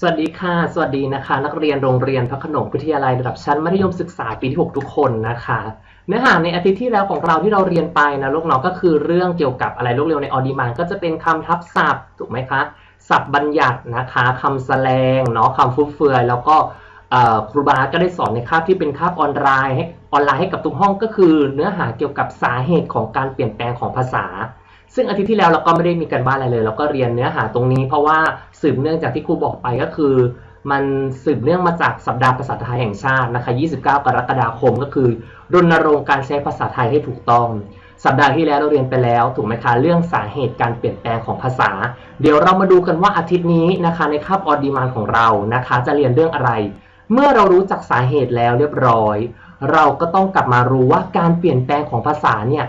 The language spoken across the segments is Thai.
สวัสดีค่ะ สวัสดีนะคะ นักเรียนโรงเรียนพระขนงวิทยาลัยระดับชั้นมัธยมศึกษาปีที่ 6 ทุกคนนะคะ เนื้อหาในอาทิตย์ที่แล้วของเราที่เราเรียนไปนะลูกเนาะก็คือเรื่องเกี่ยวกับอะไรลูกเร็วในออดีมานก็จะเป็นคำทับศัพท์ถูกไหมคะศัพท์บัญญัตินะคะคำแสลงเนาะคำฟุ่มเฟือยแล้วก็เอ่อครูบาก็ได้สอนในคาบที่เป็นคาบออนไลน์ให้ออนไลน์ให้กับทุกห้องก็คือ เนื้อหาเกี่ยวกับสาเหตุของการเปลี่ยนแปลงของภาษา ซึ่งอาทิตย์ที่แล้วเราก็ไม่ได้มีการบ้านอะไรเลย เราก็เรียนเนื้อหาตรงนี้ เพราะว่าสืบเนื่องจากที่ครูบอกไปก็คือ มันสืบเนื่องมาจากสัปดาห์ภาษาไทยแห่งชาตินะคะ 29 กรกฎาคมก็คือรณรงค์การใช้ภาษาไทยให้ถูกต้อง สัปดาห์ที่แล้วเราเรียนไปแล้วถูกไหมคะเรื่องสาเหตุการเปลี่ยนแปลงของภาษา เดี๋ยวเรามาดูกันว่าอาทิตย์นี้นะคะในคาบออดีมานของเรานะคะ จะเรียนเรื่องอะไร เมื่อเรารู้จักสาเหตุแล้วเรียบร้อย เราก็ต้องกลับมารู้ว่าการเปลี่ยนแปลงของภาษาเนี่ย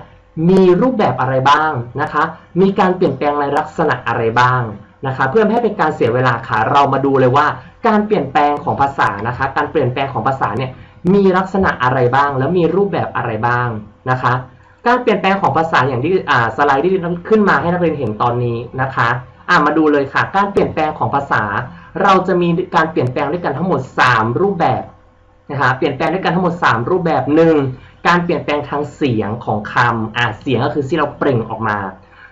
มีรูปแบบอะไรบ้างนะคะ มีการเปลี่ยนแปลงในลักษณะอะไรบ้างนะคะ เพื่อไม่ให้เป็นการเสียเวลาค่ะ เรามาดูเลยว่า การเปลี่ยนแปลงของภาษานะคะ การเปลี่ยนแปลงของภาษาเนี่ย มีลักษณะอะไรบ้าง แล้วมีรูปแบบอะไรบ้างนะคะ การเปลี่ยนแปลงของภาษาอย่างที่อ่าสไลด์ที่ขึ้นมาให้นักเรียนเห็นตอนนี้นะคะอ่ามาดูเลยค่ะ การเปลี่ยนแปลงของภาษา เราจะมีการเปลี่ยนแปลงด้วยกันทั้งหมด 3 รูปแบบ นะคะเปลี่ยนแปลงด้วยกันทั้งหมด 3 รูปแบบหนึ่งการเปลี่ยนแปลงทางเสียงของคำอ่าเสียงก็คือที่เราเปล่งออกมา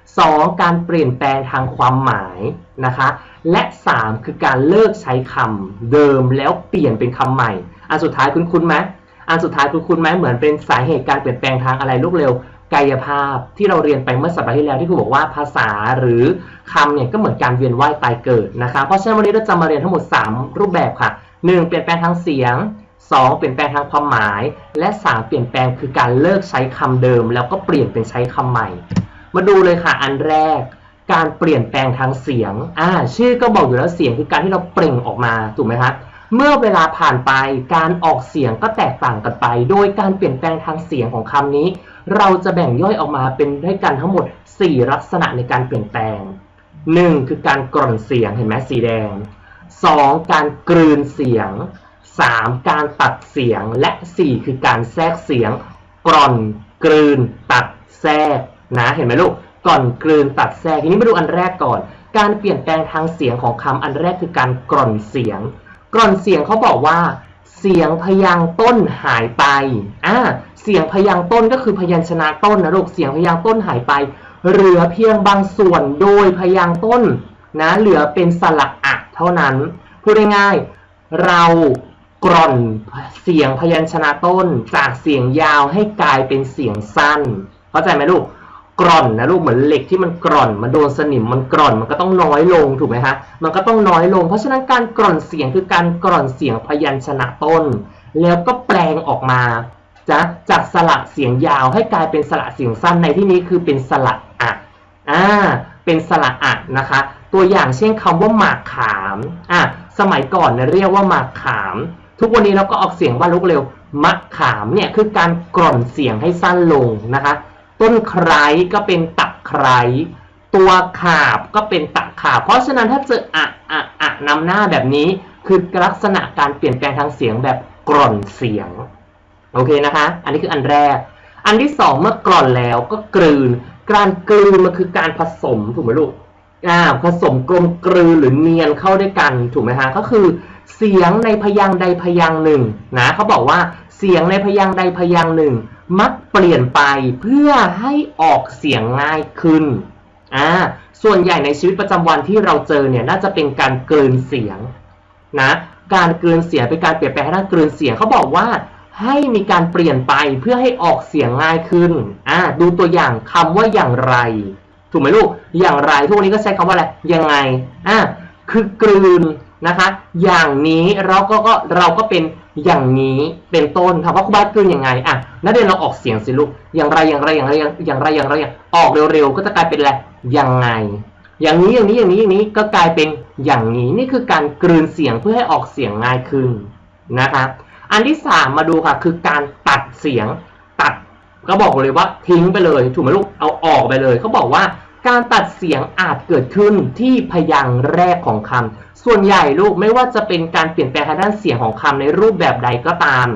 2. การเปลี่ยนแปลงทางความหมายนะคะ และ 3 คือการเลิกใช้คำเดิมแล้วเปลี่ยนเป็นคำใหม่ อันสุดท้ายคุ้นๆไหมอันสุดท้ายคุ้นๆไหมเหมือนเป็นสาเหตุการเปลี่ยนแปลงทางอะไรลูกเร็วกายภาพที่เราเรียนไปเมื่อสัปดาห์ที่แล้วที่ครูบอกว่าภาษาหรือคำเนี่ยก็เหมือนการเวียนว่ายตายเกิดนะคะเพราะฉะนั้นวันนี้เราจะมาเรียนทั้งหมด 3 รูปแบบค่ะ 1. เปลี่ยนแปลงทางเสียง 2. เปลี่ยนแปลงทางความหมาย และ 3 เปลี่ยนแปลงคือการเลิกใช้คำเดิม แล้วก็เปลี่ยนเป็นใช้คำใหม่ มาดูเลยค่ะอันแรก การเปลี่ยนแปลงทางเสียงอ่าชื่อก็บอกอยู่แล้วเสียงคือการที่เราเปล่งออกมาถูกไหมครับเมื่อเวลาผ่านไปการออกเสียงก็แตกต่างกันไป โดยการเปลี่ยนแปลงทางเสียงของคำนี้ เราจะแบ่งย่อยออกมาเป็นด้วยกันทั้งหมด 4 ลักษณะในการเปลี่ยนแปลง 1. คือการกร่อนเสียงเห็นไหมสีแดง 2. การกลืนเสียง 3. การตัดเสียงและ 4 คือการแทรกเสียงกร่อนกลืนตัดแทรกนะเห็นไหมลูกก่อนกลืนตัดแทรกทีนี้มาดูอันแรกก่อน การเปลี่ยนแปลงทางเสียงของคำอันแรกคือการกร่อนเสียง กร่อนเสียงเขาบอกว่า เสียงพยางต้นหายไปอ่าเสียงพยางต้นก็คือพยัญชนะต้นนะลูกเสียงพยางต้นหายไป เหลือเพียงบางส่วนโดยพยางต้นนะเหลือเป็นสระอะเท่านั้นพูดง่ายๆเรา กร่อนเสียงพยัญชนะต้นจากเสียงยาวให้กลายเป็นเสียงสั้น เข้าใจไหมลูกกร่อนนะลูกเหมือนเหล็กที่มันกร่อนมันโดนสนิมมันกร่อนมันก็ต้องน้อยลงถูกไหมฮะมันก็ต้องน้อยลง เพราะฉะนั้นการกร่อนเสียงคือการกร่อนเสียงพยัญชนะต้น แล้วก็แปลงออกมาจะจากสระเสียงยาวให้กลายเป็นสระเสียงสั้นในที่นี้คือเป็นสระอะอ่าเป็นสระอะนะคะ ตัวอย่างเช่นคำว่าหมากขามอะสมัยก่อนเนี่ยเรียกว่าหมากขาม ทุกวันนี้เราก็ออกเสียงว่าลุกเร็ว มะขามเนี่ยคือการกร่อนเสียงให้สั้นลงนะคะ ต้นไคร้ก็เป็นตักไคร้ตัวขาบก็เป็นตักขาบ เพราะฉะนั้นถ้าเจออะอะอะนำหน้าแบบนี้ คือลักษณะการเปลี่ยนแปลงทางเสียงแบบกร่อนเสียง โอเคนะคะ อันนี้คืออันแรก อันที่สองเมื่อกร่อนแล้วก็กลืน การกลืนมันคือการผสมถูกไหมลูกอ่าผสมกลมกลืนหรือเนียนเข้าด้วยกันถูกไหมฮะก็คือ เสียงในพยางค์ใดพยางค์หนึ่งนะเขาบอกว่าเสียงในพยางค์ใดพยางค์หนึ่ง มักเปลี่ยนไปเพื่อให้ออกเสียงง่ายขึ้นอ่าส่วนใหญ่ในชีวิตประจำวันที่เราเจอเนี่ยน่าจะเป็นการเกลืนเสียงนะการเกลืนเสียงเป็นการเปลี่ยนแปลงให้ด้านกลืนเสียงเขาบอกว่าให้มีการเปลี่ยนไปเพื่อให้ออกเสียงง่ายขึ้นอ่าดูตัวอย่างคำว่าอย่างไร ถูกไหมลูกอย่างไรทุกวันนี้ก็ใช้คำว่าอะไรยังไงอะคือกลืน นะคะ อย่างนี้เราก็ก็เราก็เป็นอย่างนี้เป็นต้นถามว่าครูบาสกลืนยังไงอะนักเรียนเราออกเสียงสิลูกอย่างไรอย่างไรอย่างไรอย่างไรอย่างไรอย่างออกเร็วๆก็จะกลายเป็นอะไรยังไง อย่างนี้อย่างนี้อย่างนี้อย่างนี้ก็กลายเป็นอย่างนี้นี่คือการกลืนเสียงเพื่อให้ออกเสียงง่ายขึ้นนะคะอันที่สามมาดูค่ะ คือการตัดเสียงตัดก็บอกเลยว่าทิ้งไปเลย ถูกไหมลูกเอาออกไปเลยเขาบอกว่า การตัดเสียงอาจเกิดขึ้นที่พยางค์แรกของคำ ส่วนใหญ่ลูกไม่ว่าจะเป็นการเปลี่ยนแปลงทางด้านเสียงของคำในรูปแบบใดก็ตาม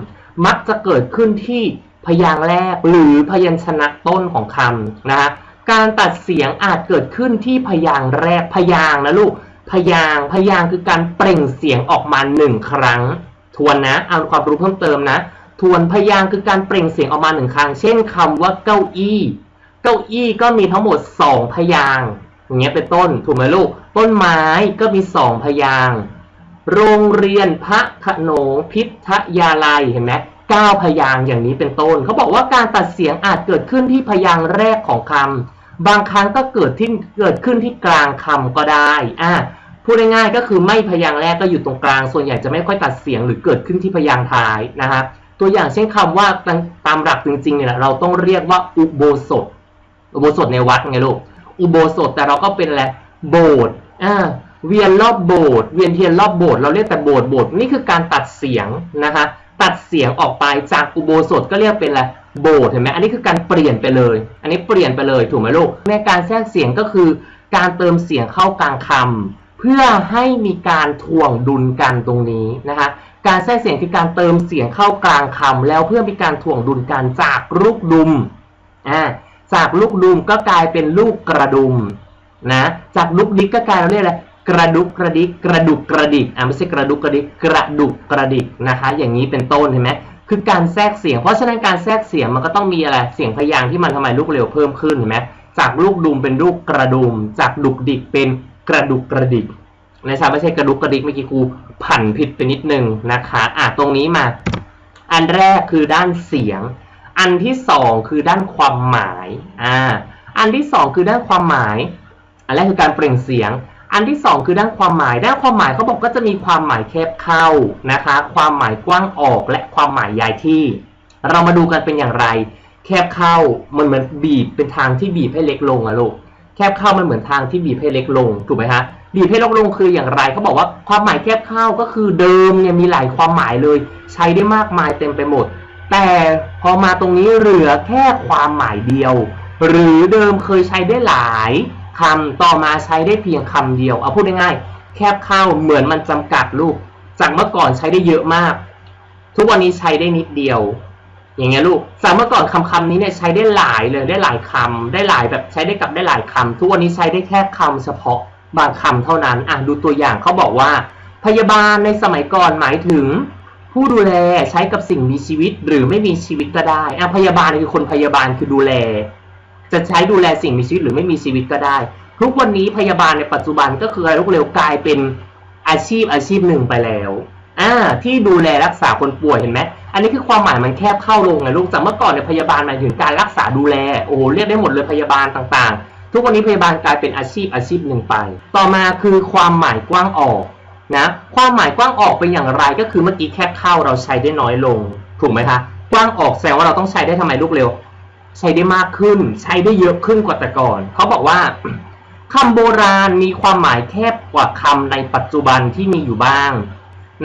มักจะเกิดขึ้นที่พยางค์แรกหรือพยัญชนะต้นของคำนะฮะการตัดเสียงอาจเกิดขึ้นที่พยางค์แรกพยางค์นะลูก พยางค์พยางค์คือการเปล่งเสียงออกมาหนึ่งครั้ง ทวนนะเอาความรู้เพิ่มเติมนะ ทวนพยางค์คือการเปล่งเสียงออกมาหนึ่งครั้ง เช่นคำว่าเก้าอี้ ก้าอี้ก็มีทั้งหมดสองพยางอย่างเงี้ยเป็นต้นถูกไหมลูก ต้นไม้ก็มีสองพยางโรงเรียนพระโขนงพิทยาลัยเห็นไหมเก้าพยางอย่างนี้เป็นต้น เขาบอกว่าการตัดเสียงอาจเกิดขึ้นที่พยางแรกของคำบางครั้งก็เกิดที่เกิดขึ้นที่กลางคำก็ได้อะพูดง่ายๆก็คือไม่พยางแรกก็อยู่ตรงกลาง ส่วนใหญ่จะไม่ค่อยตัดเสียงหรือเกิดขึ้นที่พยางท้ายนะครับตัวอย่างเช่นคำว่าตามหลักจริงๆเนี่ยเราต้องเรียกว่าอุโบสถ อุโบสถในวัดไงลูก อุโบสถแต่เราก็เป็นอะไรโบสถ์อ่าเวียนรอบโบสถ์เวียนเทียนรอบโบสถ์เราเรียกแต่โบสถ์โบสถ์นี่คือการตัดเสียงนะคะ ตัดเสียงออกไปจากอุโบสถก็เรียกเป็นอะไรโบสถ์เห็นไหมอันนี้คือการเปลี่ยนไปเลย อันนี้เปลี่ยนไปเลยถูกไหมลูกในการแทรกเสียงก็คือการเติมเสียงเข้ากลางคำเพื่อให้มีการถ่วงดุลกันตรงนี้นะคะการแทรกเสียงคือการเติมเสียงเข้ากลางคำแล้วเพื่อมีการถ่วงดุลกันจากลูกดุมอ่า จากลูกดุมก็กลายเป็นลูกกระดุมนะ จากลูกดิกก็กลายเราเรียกอะไรกระดุกกระดิกกระดุกกระดิกอ่าไม่ใช่กระดุกกระดิกกระดุกกระดิกนะคะ อย่างนี้เป็นต้นเห็นไหมคือการแทรกเสียง เพราะฉะนั้นการแทรกเสียงมันก็ต้องมีอะไรเสียงพยางค์ที่มันทำไมลูกเร็วเพิ่มขึ้นเห็นไหมจากลูกดุมเป็นลูกกระดุม จากดุกดิกเป็นกระดุกกระดิกนะครับไม่ใช่กระดุกกระดิกเมื่อกี้ครูผันผิดไปนิดนึงนะคะอะตรงนี้มา อันแรกคือด้านเสียง อันที่สองคือด้านความหมายอ่าอันที่สองคือด้านความหมาย อันแรกคือการเปล่งเสียง อันที่สองคือด้านความหมาย ด้านความหมายเขาบอกก็จะมีความหมายแคบเข้านะคะ ความหมายกว้างออกและความหมายยายที่ เรามาดูกันเป็นอย่างไร แคบเข้ามันเหมือนบีบเป็นทางที่บีบให้เล็กลงอะลูกแคบเข้ามันเหมือนทางที่บีบให้เล็กลงถูกไหมฮะบีบให้เล็กลงคืออย่างไรเขาบอกว่าความหมายแคบเข้าก็คือเดิมเนี่ยมีหลายความหมายเลย ใช้ได้มากมายเต็มไปหมด แต่พอมาตรงนี้เหลือแค่ความหมายเดียว หรือเดิมเคยใช้ได้หลายคำต่อมาใช้ได้เพียงคำเดียวเอาพูดง่ายๆแคบเข้าเหมือนมันจำกัดลูก จากเมื่อก่อนใช้ได้เยอะมาก ทุกวันนี้ใช้ได้นิดเดียว อย่างเงี้ยลูกจากเมื่อก่อนคำคำนี้เนี่ยใช้ได้หลายเลยได้หลายคำได้หลายแบบใช้ได้กับได้หลายคำทุกวันนี้ใช้ได้แค่คำเฉพาะบางคำเท่านั้นอะดูตัวอย่างเขาบอกว่า พยาบาลในสมัยก่อนหมายถึง ผู้ดูแลใช้กับสิ่งมีชีวิตหรือไม่มีชีวิตก็ได้อะพยาบาลคือคนพยาบาลคือดูแล จะใช้ดูแลสิ่งมีชีวิตหรือไม่มีชีวิตก็ได้ ทุกวันนี้พยาบาลในปัจจุบันก็คืออะไรลูกเร็วกลายเป็นอาชีพอาชีพหนึ่งไปแล้วอ่าที่ดูแลรักษาคนป่วยเห็นไหมอันนี้คือความหมายมันแคบเข้าลงไงลูกจากเมื่อก่อนเนี่ยพยาบาลหมายถึงการรักษาดูแลโอ้โหเรียกได้หมดเลยพยาบาลต่างๆ ทุกวันนี้พยาบาลกลายเป็นอาชีพอาชีพหนึ่งไป ต่อมาคือความหมายกว้างออก นะความหมายกว้างออกเป็นอย่างไรก็คือเมื่อกี้แคบเข้าเราใช้ได้น้อยลง ถูกไหมคะกว้างออกแสดงว่าเราต้องใช้ได้ทำไมลูกเร็ว ใช้ได้มากขึ้น ใช้ได้เยอะขึ้นกว่าแต่ก่อนเขาบอกว่าคำโบราณมีความหมายแคบกว่าคำในปัจจุบันที่มีอยู่บ้าง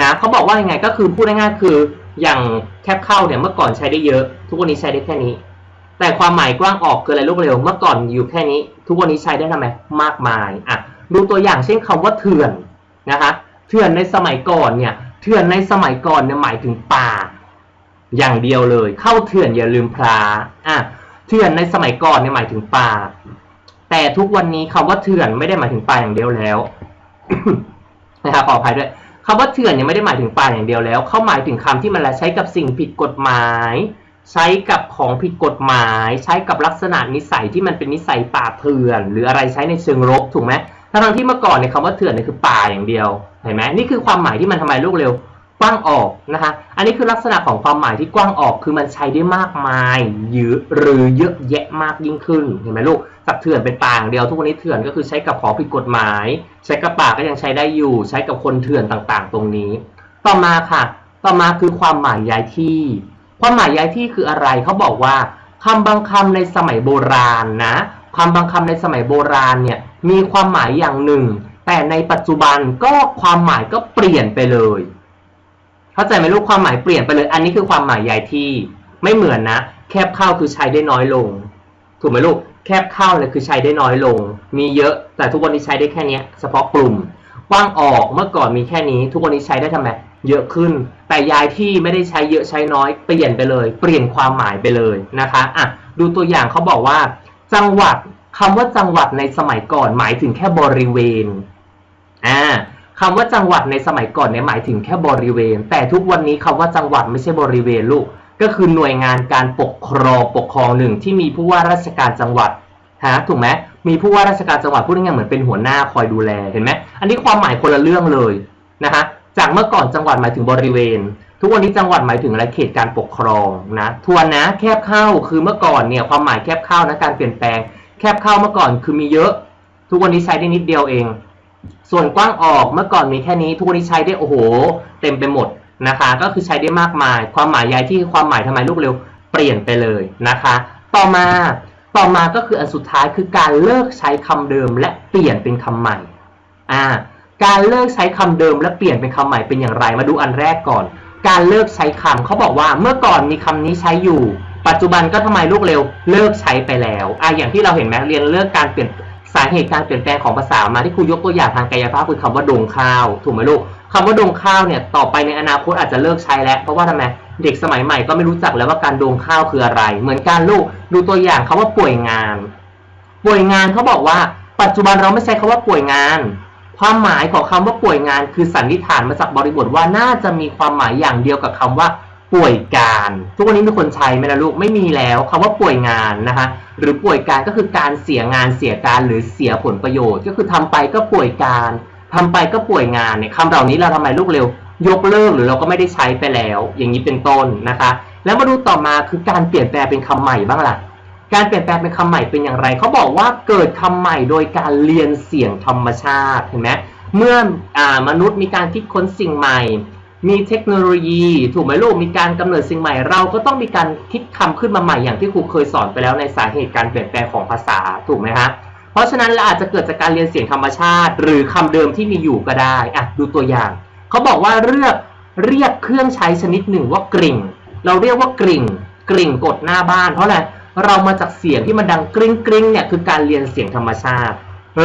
นะเขาบอกว่ายังไงก็คือพูดง่ายๆคืออย่างแคบเข้าเนี่ยเมื่อก่อนใช้ได้เยอะ ทุกวันนี้ใช้ได้แค่นี้ แต่ความหมายกว้างออกคืออะไรลูกเร็ว เมื่อก่อนอยู่แค่นี้ ทุกวันนี้ใช้ได้ทำไมมากมายอะดูตัวอย่างเช่นคำว่าเถื่อนนะคะ เถื่อนในสมัยก่อนเนี่ยเถื่อนในสมัยก่อนเนี่ยหมายถึงป่า อย่างเดียวเลย เข้าเถื่อนอย่าลืมพลาอะเถื่อนในสมัยก่อนเนี่ยหมายถึงป่า แต่ทุกวันนี้คำว่าเถื่อนไม่ได้หมายถึงป่าอย่างเดียวแล้วนะครับขออภัยด้วยคำว่าเถื่อนยังไม่ได้หมายถึงป่าอย่างเดียวแล้ว เขาหมายถึงคำที่มันใช้กับสิ่งผิดกฎหมาย ใช้กับของผิดกฎหมาย ใช้กับลักษณะนิสัยที่มันเป็นนิสัยป่าเถื่อน หรืออะไรใช้ในเชิงรบถูกไหมทั้งที่เมื่อก่อนเนี่ยคำว่าเถื่อนเนี่ยคือป่าอย่างเดียว เห็นไหมนี่คือความหมายที่มันทำไมลูกเร็ว กว้างออกนะคะ อันนี้คือลักษณะของความหมายที่กว้างออกคือมันใช้ได้มากมายเยอะหรือเยอะแยะมากยิ่งขึ้นเห็นไหมลูกจากเถื่อนเป็นป่างเดียวทุกวันนี้เถื่อนก็คือใช้กับของผิดกฎหมาย ใช้กับป่าก็ยังใช้ได้อยู่ ใช้กับคนเถื่อนต่างๆ ตรงนี้ ต่อมาค่ะ ต่อมาคือความหมายย้ายที่ ความหมายย้ายที่คืออะไรเขาบอกว่าคำบางคำในสมัยโบราณนะคำบางคำในสมัยโบราณเนี่ยมีความหมายอย่างหนึ่ง แต่ในปัจจุบันก็ความหมายก็เปลี่ยนไปเลย เข้าใจไหมลูกความหมายเปลี่ยนไปเลย อันนี้คือความหมายย้ายที่ไม่เหมือนนะ แคบเข้าคือใช้ได้น้อยลง ถูกไหมลูก แคบเข้าเลยคือใช้ได้น้อยลง มีเยอะแต่ทุกวันนี้ใช้ได้แค่นี้เฉพาะกลุ่มกว้างออกเมื่อก่อนมีแค่นี้ ทุกวันนี้ใช้ได้ทำไมเยอะขึ้น แต่ยายที่ไม่ได้ใช้เยอะใช้น้อยเปลี่ยนไปเลย เปลี่ยนความหมายไปเลยนะคะอะดูตัวอย่างเขาบอกว่า จังหวัดคำว่าจังหวัดในสมัยก่อนหมายถึงแค่บริเวณ อ่าคำว่าจังหวัดในสมัยก่อนเนี่ยหมายถึงแค่บริเวณ แต่ทุกวันนี้คำว่าจังหวัดไม่ใช่บริเวณลูก ก็คือหน่วยงานการปกครองปกครองหนึ่งที่มีผู้ว่าราชการจังหวัดฮะถูกไหมมีผู้ว่าราชการจังหวัดพูดง่ายๆเหมือนเป็นหัวหน้าคอยดูแลเห็นไหมอันนี้ความหมายคนละเรื่องเลยนะคะจากเมื่อก่อนจังหวัดหมายถึงบริเวณ ทุกวันนี้จังหวัดหมายถึงอะไรเขตการปกครองนะทวนนะแคบเข้าคือเมื่อก่อนเนี่ยความหมายแคบเข้านะการเปลี่ยนแปลง แคบเข้าเมื่อก่อนคือมีเยอะ ทุกวันนี้ใช้ได้นิดเดียวเอง ส่วนกว้างออกเมื่อก่อนมีแค่นี้ทุกวันนี้ใช้ได้โอ้โห เต็มไปหมดนะคะ ก็คือใช้ได้มากมาย ความหมายย้ายที่ความหมายทำไมลูกเร็วเปลี่ยนไปเลยนะคะ ต่อมาต่อมาก็คืออันสุดท้ายคือการเลิกใช้คำเดิมและเปลี่ยนเป็นคำใหม่อ่าการเลิกใช้คำเดิมและเปลี่ยนเป็นคำใหม่เป็นอย่างไร มาดูอันแรกก่อน การเลิกใช้คำเขาบอกว่าเมื่อก่อนมีคำนี้ใช้อยู่ ปัจจุบันก็ทำไมลูกเร็ว เลิกใช้ไปแล้วอะอย่างที่เราเห็นไหมเรียนเลิกการเปลี่ยน สาเหตุการเปลี่ยนแปลงของภาษามาที่ครูยกตัวอย่างทางกายภาพคือคำว่าดงข้าวถูกไหมลูกคำว่าดงข้าวเนี่ยต่อไปในอนาคตอาจจะเลิกใช้แล้ว เพราะว่าทำไมเด็กสมัยใหม่ก็ไม่รู้จักแล้วว่าการดงข้าวคืออะไร เหมือนกันลูกดูตัวอย่างคำว่าป่วยงาน ป่วยงานเขาบอกว่า ปัจจุบันเราไม่ใช้คำว่าป่วยงาน ความหมายของคำว่าป่วยงานคือสันนิษฐานมาจากบริบทว่าน่าจะมีความหมายอย่างเดียวกับคำว่า ป่วยการ ทุกวันนี้มีคนใช้ไหมล่ะลูกไม่มีแล้วคำว่าป่วยงานนะคะหรือป่วยการก็คือการเสียงานเสียการหรือเสียผลประโยชน์ ก็คือทำไปก็ป่วยการทำไปก็ป่วยงานเนี่ยคำเหล่านี้เราทำไมลูกเร็ว ยกเลิกหรือเราก็ไม่ได้ใช้ไปแล้ว อย่างนี้เป็นต้นนะคะ แล้วมาดูต่อมาคือการเปลี่ยนแปลงเป็นคำใหม่บ้างล่ะการเปลี่ยนแปลงเป็นคำใหม่เป็นอย่างไร เขาบอกว่าเกิดคำใหม่โดยการเรียนเสียงธรรมชาติ เห็นไหมเมื่ออมนุษย์มีการคิดค้นสิ่งใหม่ มีเทคโนโลยี ถูกไหมลูกมีการกำเนิดสิ่งใหม่ เราก็ต้องมีการคิดคำขึ้นมาใหม่อย่างที่ครูเคยสอนไปแล้วในสาเหตุการเปลี่ยนแปลงของภาษาถูกไหมฮะเพราะฉะนั้นเราอาจจะเกิดจากการเรียนเสียงธรรมชาติ หรือคำเดิมที่มีอยู่ก็ได้อะดูตัวอย่างเขาบอกว่าเรียกเรียกเครื่องใช้ชนิดหนึ่งว่ากริ่ง เราเรียกว่ากริ่ง กริ่งกดหน้าบ้าน เพราะอะไรเรามาจากเสียงที่มันดังกริ้งกริ้งเนี่ยคือการเรียนเสียงธรรมชาติ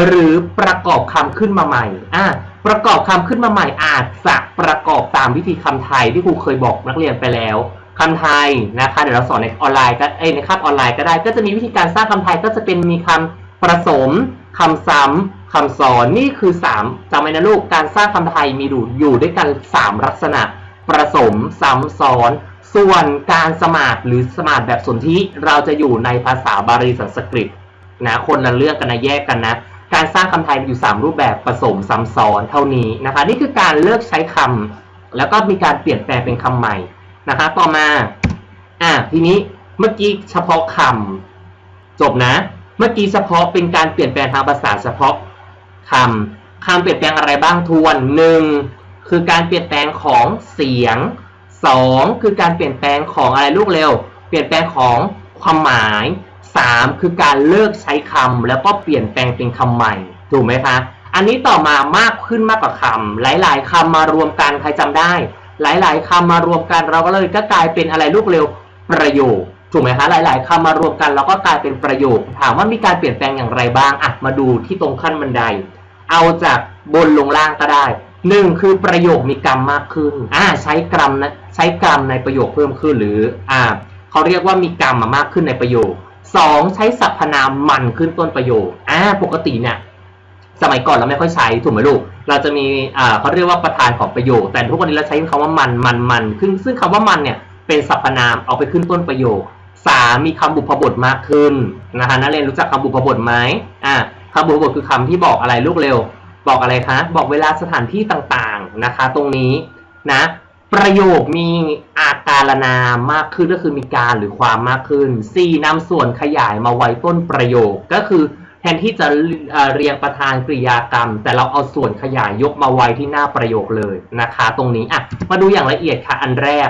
หรือประกอบคำขึ้นมาใหม่อะ ประกอบคำขึ้นมาใหม่อาจจะประกอบตามวิธีคำไทยที่ครูเคยบอกนักเรียนไปแล้วคำไทยนะคะเดี๋ยวเราสอนในออนไลน์ก็เอ้ในคาบออนไลน์ก็ได้ ก็จะมีวิธีการสร้างคำไทยก็จะเป็นมีคำผสมคำซ้ำคำซ้อนนี่คือ 3จำไว้นะลูกการสร้างคำไทยมีอยู่อยู่ด้วยกัน 3 ลักษณะผสมซ้ำซ้อน ส่วนการสมาร์ทหรือสมาร์ทแบบสนธิเราจะอยู่ในภาษาบาลีสันสกฤตนะคนละเรื่องกันนะแยกกันนะ การสร้างคำไทยมีอยู่ 3 รูปแบบผสมซ้ำซ้อนเท่านี้นะคะ นี่คือการเลิกใช้คำแล้วก็มีการเปลี่ยนแปลงเป็นคำใหม่นะคะ ต่อมาอะทีนี้เมื่อกี้เฉพาะคำจบนะ เมื่อกี้เฉพาะเป็นการเปลี่ยนแปลงทางภาษาเฉพาะคำคำเปลี่ยนแปลงอะไรบ้างทวนหนึ่งคือการเปลี่ยนแปลงของเสียงสองคือการเปลี่ยนแปลงของอะไรลูกเร็ว เปลี่ยนแปลงของความหมาย สามคือการเลิกใช้คำแล้วก็เปลี่ยนแปลงเป็นคำใหม่ถูกไหมคะ อันนี้ต่อมามากขึ้นมากกว่าคำหลาย ๆคำมารวมกันใครจำได้ หลาย ๆคำมารวมกันเราก็เลยก็กลายเป็นอะไรลูกเร็วประโยคถูกไหมคะหลาย ๆคำมารวมกันเราก็กลายเป็นประโยค ถามว่ามีการเปลี่ยนแปลงอย่างไรบ้างอะมาดูที่ตรงขั้นบันได เอาจากบนลงล่างก็ได้หนึ่งคือประโยคมีกรรมมากขึ้นอ่าใช้กรรมนะใช้กรรมในประโยคเพิ่มขึ้นหรืออ่าเขาเรียกว่ามีกรรมมามากขึ้นในประโยค สองใช้สรรพนามมันขึ้นต้นประโยคอ่าปกติเนี่ยสมัยก่อนเราไม่ค่อยใช้ถูกไหมลูก เราจะมีอ่าเขาเรียกว่าประธานของประโยค แต่ทุกวันนี้เราใช้คำว่ามันมันมันซึ่งซึ่งคำว่ามันเนี่ยเป็นสรรพนามเอาไปขึ้นต้นประโยคสามมีคำบุพบทมากขึ้นนะคะนักเรียนรู้จักคำบุพบทไหมอ่าคำบุพบทคือคำที่บอกอะไรลูกเร็ว บอกอะไรคะ บอกเวลาสถานที่ต่างๆนะคะ ตรงนี้นะ ประโยคมีอาการนามมากขึ้นก็คือมีการหรือความมากขึ้น4นำส่วนขยายมาไว้ต้นประโยคก็คือแทนที่จะเอ่อเรียงประธานกริยากรรม แต่เราเอาส่วนขยายยกมาไว้ที่หน้าประโยคเลยนะคะ ตรงนี้อะมาดูอย่างละเอียดค่ะอันแรก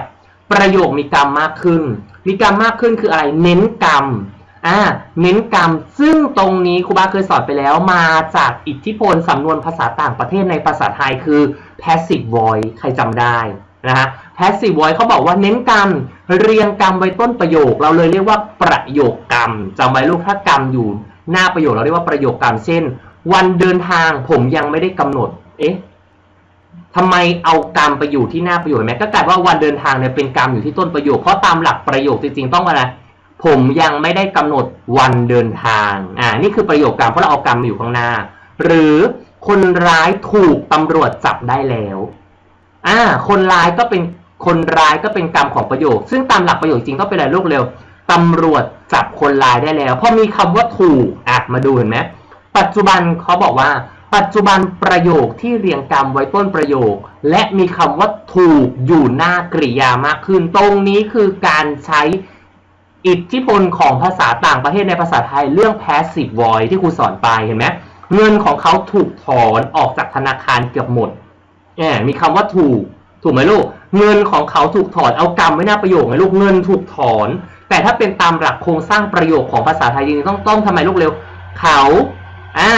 ประโยคมีกรรมมากขึ้น มีกรรมมากขึ้นคืออะไร เน้นกรรมอ่าเน้นกรรม ซึ่งตรงนี้ครูบาเคยสอนไปแล้วมาจากอิทธิพลสำนวนภาษาต่างประเทศในภาษาไทยคือ passive voice ใครจำได้ นะฮะ passive voice เขาบอกว่าเน้นกรรม เรียงกรรมไว้ต้นประโยค เราเลยเรียกว่าประโยคกรรมจำไว้ลูกถ้ากรรมอยู่หน้าประโยคเราเรียกว่าประโยคกรรม เช่น วันเดินทางผมยังไม่ได้กำหนด เอ๊ะทำไมเอากรรมไปอยู่ที่หน้าประโยคเห็นไหมก็กลายว่าวันเดินทางเนี่ยเป็นกรรมอยู่ที่ต้นประโยค เพราะตามหลักประโยคจริงๆต้องอะไรผมยังไม่ได้กำหนดวันเดินทาง อ่า นี่คือประโยคกรรมเพราะเราเอากรรมมาอยู่ข้างหน้า หรือคนร้ายถูกตำรวจจับได้แล้ว อ่า คนร้ายก็เป็นคนร้ายก็เป็นกรรมของประโยค ซึ่งตามหลักประโยคจริงก็เป็นอะไรลูกเร็วตำรวจจับคนร้ายได้แล้วพอมีคำว่าถูกอะมาดูเห็นไหมปัจจุบันเขาบอกว่า ปัจจุบันประโยคที่เรียงกรรมไว้ต้นประโยค และมีคำว่าถูกอยู่หน้ากริยามากขึ้น ตรงนี้คือการใช้อิทธิพลของภาษาต่างประเทศในภาษาไทยเรื่อง passive voice ที่ครูสอนไปเห็นไหมเงินของเขาถูกถอนออกจากธนาคารเกือบหมด แหมมีคำว่าถูก ถูกไหมลูก เงินของเขาถูกถอนเอากรรมไว้หน้าประโยคไหมลูกเงินถูกถอน แต่ถ้าเป็นตามหลักโครงสร้างประโยคของภาษาไทยจริงๆต้องต้องทำไมลูกเร็ว เขาอ่า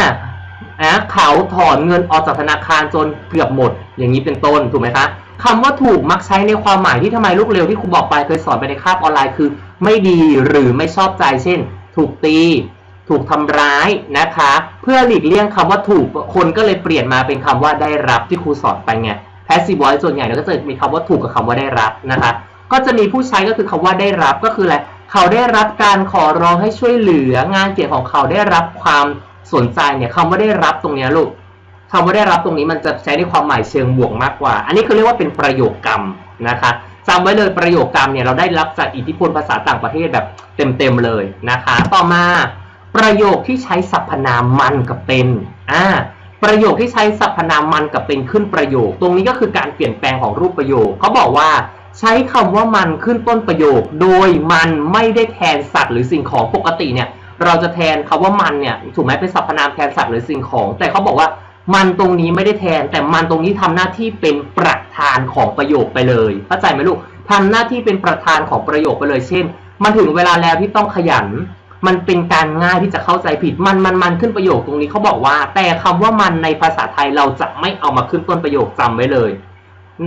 อะเขาถอนเงินออกจากธนาคารจนเกือบหมด อย่างนี้เป็นต้นถูกไหมคะคำว่าถูกมักใช้ในความหมายที่ทำไมลูกเร็วที่ครูบอกไปเคยสอนไปในคาบออนไลน์คือ ไม่ดีหรือไม่ชอบใจเช่น ถูกตี ถูกทำร้ายนะคะ พื่อหลีกเลี่ยงคำว่าถูกคนก็เลยเปลี่ยนมาเป็นคำว่าได้รับที่ครูสอนไปไง passive voice ส่วนใหญ่เราก็จะมีคำว่าถูกกับคำว่าได้รับนะคะก็จะมีผู้ใช้ก็คือคำว่าได้รับก็คืออะไรเขาได้รับการขอร้องให้ช่วยเหลืองานเขียนของเขาได้รับความสนใจเนี่ยคำว่าได้รับตรงนี้ลูกคำว่าได้รับตรงนี้มันจะใช้ในความหมายเชิงบวกมากกว่า อันนี้คือเรียกว่าเป็นประโยคกรรมนะคะจำไว้เลยประโยคกรรมเนี่ยเราได้รับจากอิทธิพลภาษาต่างประเทศแบบเต็มๆเลยนะคะ ต่อมา ประโยคที่ใช้สรรพนามมันกับเป็นอ่าประโยคที่ใช้สรรพนามมันกับเป็นขึ้นประโยค ตรงนี้ก็คือการเปลี่ยนแปลงของรูปประโยคเขาบอกว่าใช้คำว่ามันขึ้นต้นประโยค โดยมันไม่ได้แทนสัตว์หรือสิ่งของปกติเนี่ยเราจะแทนคำว่ามันเนี่ยถูกไหมเป็นสรรพนามแทนสัตว์หรือสิ่งของ แต่เขาบอกว่ามันตรงนี้ไม่ได้แทน แต่มันตรงนี้ทำหน้าที่เป็นประธานของประโยคไปเลยเข้าใจไหมลูกทำหน้าที่เป็นประธานของประโยคไปเลยเช่น มันถึงเวลาแล้วที่ต้องขยัน มันเป็นการง่ายที่จะเข้าใจผิดมันมันมันขึ้นประโยคตรงนี้เขาบอกว่า แต่คำว่ามันในภาษาไทยเราจะไม่เอามาขึ้นต้นประโยคจำไว้เลย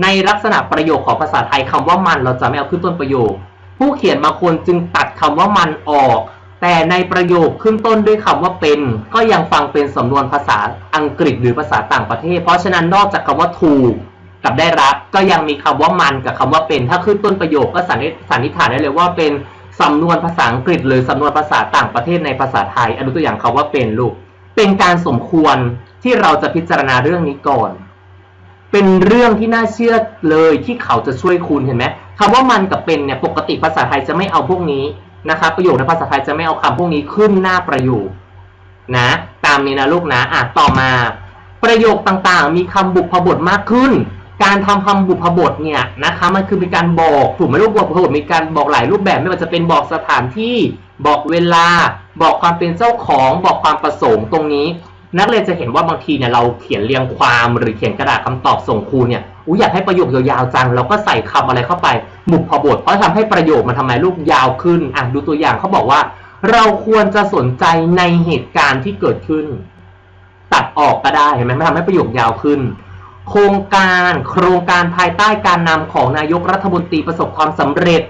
ในลักษณะประโยคของภาษาไทยคำว่ามันเราจะไม่เอาขึ้นต้นประโยค ผู้เขียนบางคนจึงตัดคำว่ามันออก แต่ในประโยคขึ้นต้นด้วยคำว่าเป็น ก็ยังฟังเป็นสำนวนภาษาอังกฤษหรือภาษาต่างประเทศ เพราะฉะนั้นนอกจากคำว่าถูกกับได้รับก็ยังมีคำว่ามันกับคำว่าเป็น ถ้าขึ้นต้นประโยคก็สันนิษฐานได้เลยว่าเป็น สำนวนภาษาอังกฤษ หรือสำนวนภาษาต่างประเทศในภาษาไทยอันตัวอย่างคำว่าเป็นลูก เป็นการสมควรที่เราจะพิจารณาเรื่องนี้ก่อน เป็นเรื่องที่น่าเชื่อเลยที่เขาจะช่วยคุณเห็นไหมคำว่ามันกับเป็นเนี่ยปกติภาษาไทยจะไม่เอาพวกนี้นะคะประโยคในภาษาไทยจะไม่เอาคำพวกนี้ขึ้นหน้าประโยคนะ ตามนี้นะลูกนะอะต่อมา ประโยคต่างๆ มีคำบุพบทมากขึ้น การทำคำบุพบทเนี่ยนะคะมันคือเป็นการบอกถูกไหมลูกบุพบทมีการบอกหลายรูปแบบไม่ว่าจะเป็นบอกสถานที่บอกเวลา บอกความเป็นเจ้าของ บอกความประสงค์ตรงนี้ นักเรียนจะเห็นว่าบางทีเนี่ยเราเขียนเรียงความหรือเขียนกระดาษคำตอบส่งครูเนี่ยอู้อยากให้ประโยคยาวๆจังเราก็ใส่คำอะไรเข้าไปบุพบทเพราะทำให้ประโยคมันทำไมลูกยาวขึ้นอะดูตัวอย่างเขาบอกว่า เราควรจะสนใจในเหตุการณ์ที่เกิดขึ้น ตัดออกก็ได้เห็นไหมมันทำให้ประโยคยาวขึ้น โครงการโครงการภายใต้การนำของนายกรัฐมนตรีประสบความสำเร็จ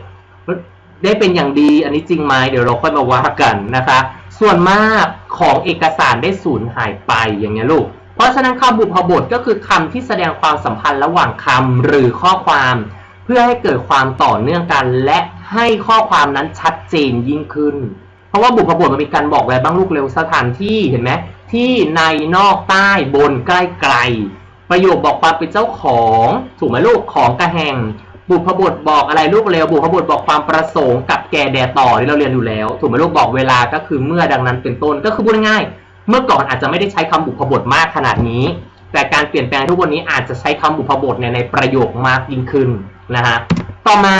ได้เป็นอย่างดีอันนี้จริงไหมเดี๋ยวเราค่อยมาว่ากันนะคะ ส่วนมากของเอกสารได้สูญหายไปอย่างเงี้ยลูก เพราะฉะนั้นคำบุพบทก็คือคำที่แสดงความสัมพันธ์ระหว่างคำหรือข้อความ เพื่อให้เกิดความต่อเนื่องกัน และให้ข้อความนั้นชัดเจนยิ่งขึ้น เพราะว่าบุพบทมันมีการบอกไว้บ้างลูกเร็วสถานที่เห็นไหมที่ในนอกใต้บนใกล้ไกล ประโยคบอกความเป็นเจ้าของถูกไหมลูกของกระแหงบุพบทบอกอะไรลูกเร็วบุพบทบอกความประสงค์กับแก่แด่ต่อที่เราเรียนอยู่แล้ว ถูกไหมลูกบอกเวลาก็คือเมื่อดังนั้นเป็นต้นก็คือพูดง่ายเมื่อก่อนอาจจะไม่ได้ใช้คำบุพบทมากขนาดนี้ แต่การเปลี่ยนแปลงทุกวันนี้อาจจะใช้คำบุพบทเนี่ยในประโยคมากยิ่งขึ้นนะฮะต่อมา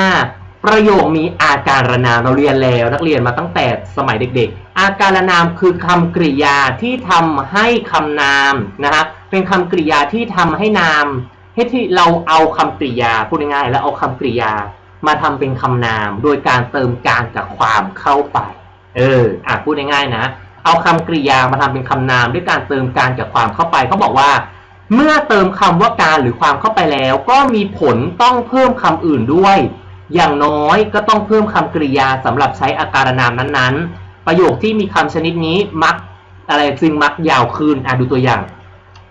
ประโยคมีอาการนามเราเรียนแล้วนักเรียนมาตั้งแต่สมัยเด็กๆ อาการนามคือคำกริยาที่ทำให้คำนามนะฮะ เป็นคำกริยาที่ทำให้นาม ให้ที่เราเอาคำกริยาพูดง่ายๆแล้วเอาคำกริยามาทำเป็นคำนาม โดยการเติมการกับความเข้าไป เอออะพูดง่ายๆนะ เอาคำกริยามาทำเป็นคำนาม ด้วยการเติมการกับความเข้าไปเขาบอกว่า เมื่อเติมคำว่าการหรือความเข้าไปแล้ว ก็มีผลต้องเพิ่มคำอื่นด้วย อย่างน้อยก็ต้องเพิ่มคำกริยาสำหรับใช้อาการนามนั้นๆ ประโยคที่มีคำชนิดนี้มักอะไรจึงมักยาวขึ้นอะดูตัวอย่าง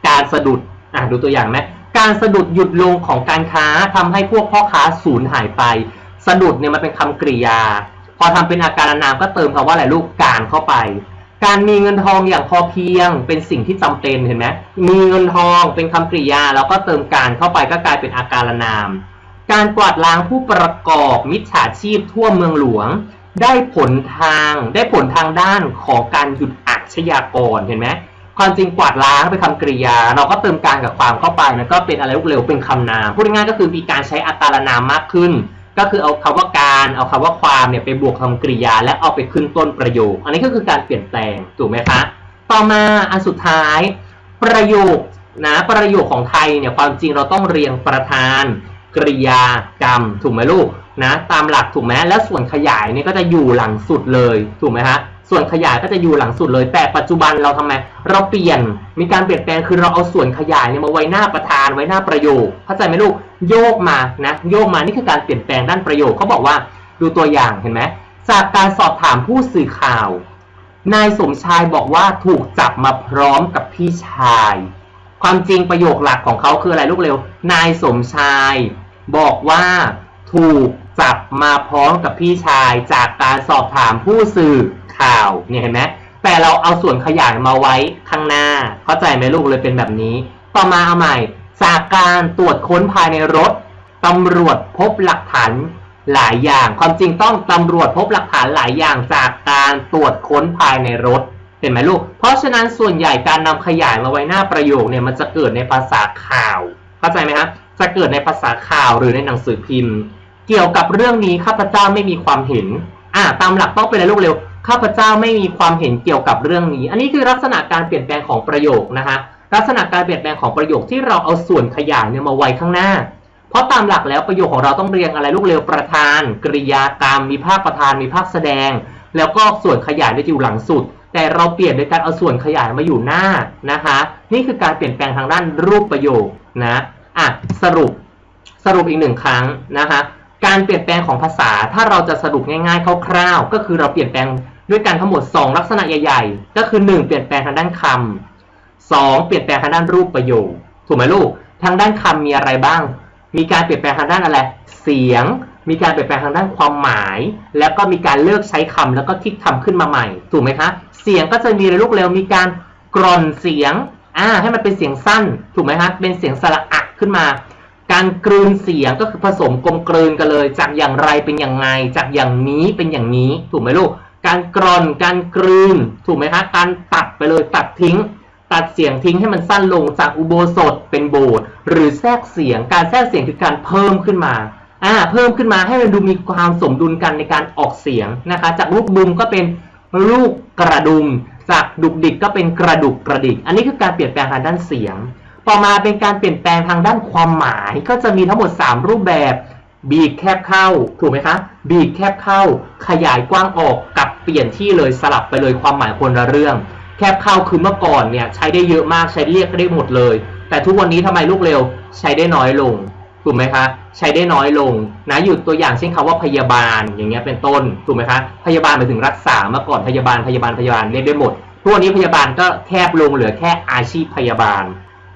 การสะดุดอะดูตัวอย่างไหมการสะดุดหยุดลงของการค้าทำให้พวกพ่อค้าสูญหายไป สะดุดเนี่ยมันเป็นคำกริยา พอทำเป็นอาการนามก็เติมคำว่าอะไรลูกการเข้าไป การมีเงินทองอย่างพอเพียงเป็นสิ่งที่จำเป็นเห็นไหมมีเงินทองเป็นคำกริยาแล้วก็เติมการเข้าไปก็กลายเป็นอาการนาม การกวาดล้างผู้ประกอบมิจฉาชีพทั่วเมืองหลวง ได้ผลทางได้ผลทางด้านของการหยุดอาชญากรเห็นไหม ความจริงกวาดล้างเป็นคำกริยา เราก็เติมการกับความเข้าไปนะก็เป็นอะไรเร็วเป็นคำนามพูดง่ายๆก็คือมีการใช้อาการนามมากขึ้น ก็คือเอาคำว่าการเอาคำว่าความเนี่ยไปบวกคำกริยา และเอาไปขึ้นต้นประโยค อันนี้ก็คือการเปลี่ยนแปลงถูกไหมคะต่อมาอันสุดท้าย ประโยคนะประโยคของไทยเนี่ยความจริงเราต้องเรียงประธานกริยากรรม ถูกไหมลูกนะตามหลักถูกไหมแล้วส่วนขยายเนี่ยก็จะอยู่หลังสุดเลยถูกไหมฮะ ส่วนขยายก็จะอยู่หลังสุดเลย แต่ปัจจุบันเราทำไม เราเปลี่ยน มีการเปลี่ยนแปลงคือเราเอาส่วนขยายเนี่ยมาไว้หน้าประธานไว้หน้าประโยค เข้าใจไหมลูก โยกมานะ โยกมา นี่คือการเปลี่ยนแปลงด้านประโยคเขาบอกว่า ดูตัวอย่างเห็นไหม จากการสอบถามผู้สื่อข่าว นายสมชายบอกว่าถูกจับมาพร้อมกับพี่ชาย ความจริงประโยคหลักของเขาคืออะไรลูกเร็ว นายสมชาย บอกว่าถูกจับมาพร้อมกับพี่ชาย จากการสอบถามผู้สื่อ ข่าวเนี่ยเห็นไหมแต่เราเอาส่วนขยายมาไว้ข้างหน้า เข้าใจไหมลูกเลยเป็นแบบนี้ ต่อมาเอาใหม่ จากการตรวจค้นภายในรถตำรวจพบหลักฐานหลายอย่าง ความจริงต้องตำรวจพบหลักฐานหลายอย่างจากการตรวจค้นภายในรถ เห็นไหมลูก เพราะฉะนั้นส่วนใหญ่การนำขยายมาไว้หน้าประโยคเนี่ยมันจะเกิดในภาษาข่าว เข้าใจไหมครับจะเกิดในภาษาข่าวหรือในหนังสือพิมพ์ เกี่ยวกับเรื่องนี้ข้าพเจ้าไม่มีความเห็น อ่าตามหลักต้องเป็นอะไรลูกเร็ว ข้าพเจ้าไม่มีความเห็นเกี่ยวกับเรื่องนี้ อันนี้คือลักษณะการเปลี่ยนแปลงของประโยคนะคะลักษณะการเปลี่ยนแปลงของประโยคที่เราเอาส่วนขยายเนี่ยมาไว้ข้างหน้า เพราะตามหลักแล้วประโยคของเราต้องเรียงอะไรลูกเร็วประธาน กริยากรรม มีภาคประธานมีภาคแสดง แล้วก็ส่วนขยายได้อยู่หลังสุด แต่เราเปลี่ยนโดยการเอาส่วนขยายมาอยู่หน้านะคะนี่คือการเปลี่ยนแปลงทางด้านรูปประโยคนะอะสรุปสรุปอีกหนึ่งครั้งนะคะการเปลี่ยนแปลงของภาษาถ้าเราจะสรุปง่ายๆคร่าวๆก็คือเราเปลี่ยนแปลง ด้วยกันทั้งหมด 2 ลักษณะใหญ่ๆ ก็คือ 1 เปลี่ยนแปลงทางด้านคำสองเปลี่ยนแปลงทางด้านรูปประโยค ถูกไหมลูก ทางด้านคำมีอะไรบ้าง มีการเปลี่ยนแปลงทางด้านอะไร เสียง มีการเปลี่ยนแปลงทางด้านความหมาย แล้วก็มีการเลิกใช้คำแล้วก็คิดคำขึ้นมาใหม่ ถูกไหมคะ เสียงก็จะมีในลูกเร็ว มีการกร่อนเสียง อ่า ให้มันเป็นเสียงสั้น ถูกไหมคะ เป็นเสียงสระอะขึ้นมาการกลืนเสียงก็คือผสมกลมกลืนกันเลย จากอย่างไรเป็นอย่างไงจากอย่างนี้เป็นอย่างนี้ถูกไหมลูก การกรอน การกลืน ถูกไหมคะการตัดไปเลยตัดทิ้ง ตัดเสียงทิ้งให้มันสั้นลงจากอุโบสถเป็นโบสถ์หรือแทรกเสียง การแทรกเสียงคือการเพิ่มขึ้นมาอ่าเพิ่มขึ้นมาให้มันดูมีความสมดุลกันในการออกเสียงนะคะ จากลูกดุมก็เป็นลูกกระดุม จากดุกดิกก็เป็นกระดุกกระดิก อันนี้คือการเปลี่ยนแปลงทางด้านเสียง ต่อมาเป็นการเปลี่ยนแปลงทางด้านความหมาย ก็จะมีทั้งหมด 3 รูปแบบ บีบแคบเข้า ถูกไหมคะ บีบแคบเข้า ขยายกว้างออกับเปลี่ยนที่เลยสลับไปเลยความหมายคนละเรื่อง แคบเข้าคือเมื่อก่อนเนี่ยใช้ได้เยอะมากใช้เรียกได้หมดเลย แต่ทุกวันนี้ทำไมลูกเร็วใช้ได้น้อยลงถูกไหมคะใช้ได้น้อยลงนะอยู่ตัวอย่างเช่นคำว่าพยาบาลอย่างเงี้ยเป็นต้นถูกไหมคะพยาบาลหมายถึงรักษาเมื่อก่อนพยาบาลพยาบาลพยาบาลเรียกได้หมดทุกวันนี้พยาบาลก็แคบลงเหลือแค่อาชีพพยาบาล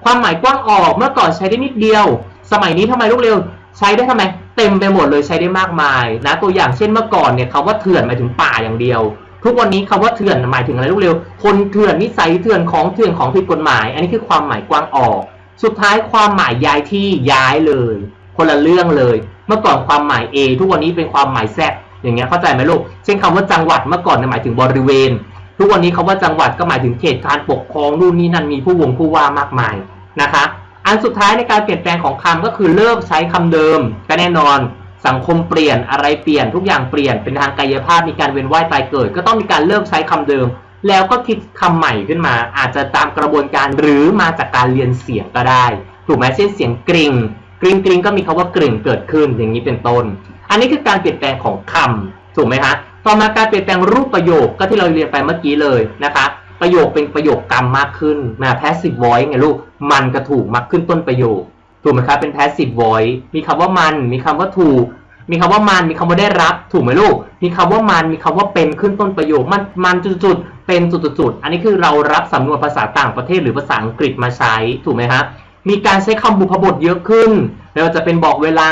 ความหมายกว้างออกเมื่อก่อนใช้ได้นิดเดียว สมัยนี้ทำไมลูกเร็ว ใช้ได้ทำไม เต็มไปหมดเลยใช้ได้มากมายนะตัวอย่างเช่นเมื่อก่อนเนี่ยคำว่าเถื่อนหมายถึงป่าอย่างเดียว ทุกวันนี้คำว่าเถื่อนหมายถึงอะไรลูกเร็ว คนเถื่อนนิสัยเถื่อนของเถื่อนของผิดกฎหมาย อันนี้คือความหมายกว้างออก สุดท้ายความหมายย้ายที่ย้ายเลย คนละเรื่องเลย เมื่อก่อนความหมาย A ทุกวันนี้เป็นความหมาย Z อย่างเงี้ยเข้าใจไหมลูก เช่นคำว่าจังหวัดเมื่อก่อนเนี่ยหมายถึงบริเวณ ทุกวันนี้คำว่าจังหวัดก็หมายถึงเขตการปกครองนู่นนี่นั่นมีผู้วงผู้ว่ามากมายนะคะ อันสุดท้ายในการเปลี่ยนแปลงของคำก็คือเลิกใช้คำเดิมก็แน่นอนสังคมเปลี่ยนอะไรเปลี่ยนทุกอย่างเปลี่ยนเป็นทางกายภาพมีการเวียนว่ายตายเกิด ก็ต้องมีการเลิกใช้คำเดิม แล้วก็คิดคำใหม่ขึ้นมา อาจจะตามกระบวนการหรือมาจากการเรียนเสียงก็ได้ ถูกไหมเช่นเสียงกริ่งกริ่งกริ่งก็มีคาว่ากริ่งเกิดขึ้นอย่างนี้เป็นต้น อันนี้คือการเปลี่ยนแปลงของคำถูกไหมฮะต่อมาการเปลี่ยนแปลงรูปประโยคก็ที่เราเรียนไปเมื่อกี้เลยนะคะ ประโยคเป็นประโยคกรรมมากขึ้นนะ passive voice ไงลูก มันกระถูกมักขึ้นต้นประโยค ถูกไหมครับ เป็น passive voice มีคำว่ามัน มีคำว่าถูก มีคำว่ามัน มีคำว่าได้รับ ถูกไหมลูก มีคำว่ามัน มีคำว่าเป็นขึ้นต้นประโยค มัน มันจุดๆ เป็นจุดๆ อันนี้คือเรารับสำนวนภาษาต่างประเทศหรือภาษาอังกฤษมาใช้ ถูกไหมฮะมีการใช้คำบุพบทเยอะขึ้นไม่ว่าจะเป็นบอกเวลา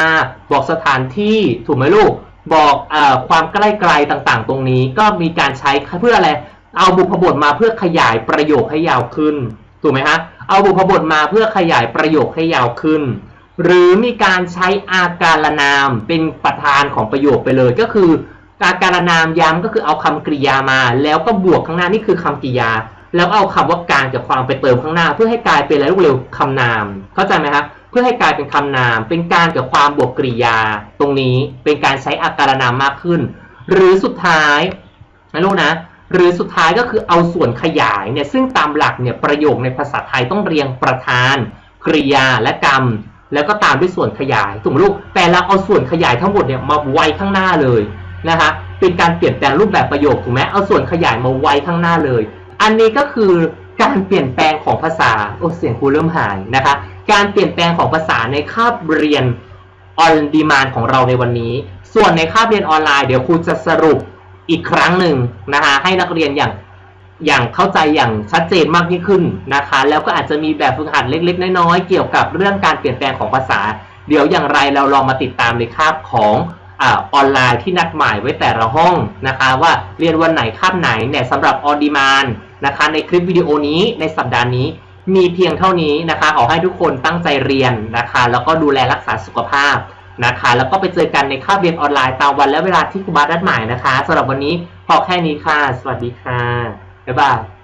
บอกสถานที่ ถูกไหมลูก บอกอความใกล้ไกลต่างๆ ตรงนี้ ก็มีการใช้เพื่ออะไร เอาบุพบทมาเพื่อขยายประโยคให้ยาวขึ้น ถูกไหมฮะ เอาบุพบทมาเพื่อขยายประโยคให้ยาวขึ้น หรือมีการใช้อาการนามเป็นประธานของประโยคไปเลย ก็คืออาการนามย้ำก็คือเอาคำกริยามา แล้วก็บวกข้างหน้านี่คือคำกริยา แล้วเอาคำว่าการกับความไปเติมข้างหน้า เพื่อให้กลายเป็นอะไรเร็วคำนาม เข้าใจไหมครับเพื่อให้กลายเป็นคำนาม เป็นการกับความบวกกริยา ตรงนี้เป็นการใช้อาการนามมากขึ้น หรือสุดท้ายนะลูกนะ หรือสุดท้ายก็คือเอาส่วนขยายเนี่ยซึ่งตามหลักเนี่ยประโยคในภาษาไทยต้องเรียงประธานกริยาและกรรม แล้วก็ตามด้วยส่วนขยายถูกไหมลูกแต่เราเอาส่วนขยายทั้งหมดเนี่ยมาไว้ข้างหน้าเลยนะคะเป็นการเปลี่ยนแปลงรูปแบบประโยคถูกไหมเอาส่วนขยายมาไว้ข้างหน้าเลย อันนี้ก็คือการเปลี่ยนแปลงของภาษาโอ้เสียงครูเริ่มหายนะคะ การเปลี่ยนแปลงของภาษาในคาบเรียนออนดีมานของเราในวันนี้ ส่วนในคาบเรียนออนไลน์เดี๋ยวครูจะสรุป อีกครั้งหนึ่งนะคะให้นักเรียนอย่างอย่างเข้าใจอย่างชัดเจนมากยิ่งขึ้นนะคะ แล้วก็อาจจะมีแบบฝึกหัดเล็ก ๆ น้อยๆเกี่ยวกับเรื่องการเปลี่ยนแปลงของภาษา เดี๋ยวอย่างไรเราลองมาติดตามในคาบของอออนไลน์ที่นัดหมายไว้แต่ละห้องนะคะ ว่าเรียนวันไหนคาบไหนเนี่ยสำหรับออดีมานนะคะ ในคลิปวิดีโอนี้ในสัปดาห์นี้มีเพียงเท่านี้นะคะ ขอให้ทุกคนตั้งใจเรียนนะคะ แล้วก็ดูแลรักษาสุขภาพ นะคะ แล้วก็ไปเจอกันในคาบเรียนออนไลน์ตามวันและเวลาที่ครูบานัดหมายนะคะสำหรับวันนี้พอแค่นี้ค่ะ สวัสดีค่ะ บ๊ายบาย